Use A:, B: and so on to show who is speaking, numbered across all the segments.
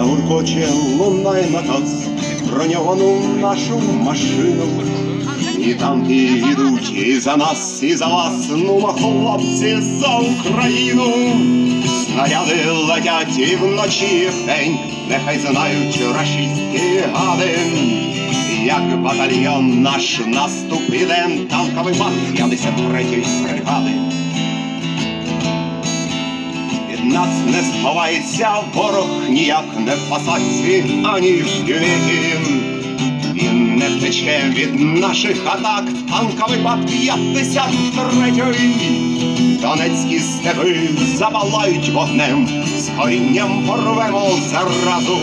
A: Загуркоче лунає наказ, броньовану нашу машину. І танки йдуть і за нас, і за вас, ну, ма, хлопці, за Україну. Снаряди летять і вночі, і вдень, нехай знають рашистські гади. Як батальйон наш наступ іде, танковий бат 53-ї бригади. Нас не сховається ворог ніяк не в пасаці, ані в віки. Він не втече від наших атак, танковий бат 53-ї. Донецькі степи запалають вогнем, з корінням порвемо заразу.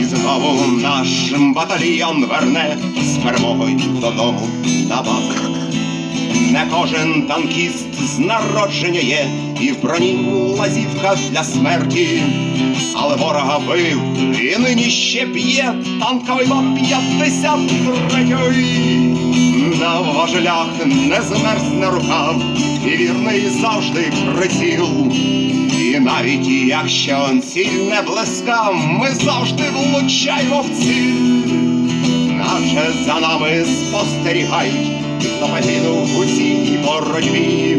A: І знову наш батальйон верне з перемогою додому на базу. Не кожен танкіст з народження є, і в броні лазівка для смерті. Але ворога бив і нині ще б'є танковий бат 53-ї. На важелях не змерзне рукав, і вірний завжди приціл. І навіть якщо ціль не близька, ми завжди влучаємо в ціль наче за нами спостерігають, хто загинув у цій боротьбі.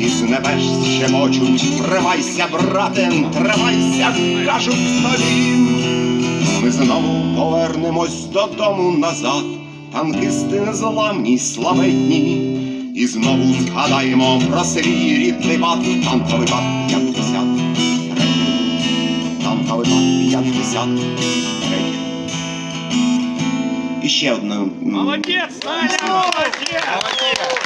A: І з небес щемочуть, тримайся, брате, тримайся, кажуть тобі. Ми знову повернемось додому назад, танкисти незламні, славетні. І знову згадаємо про свій рідний бат, танковий бат 50. Танковий бат 50. І ще одна. Молодець!
B: Молодец, Саня! Молодец!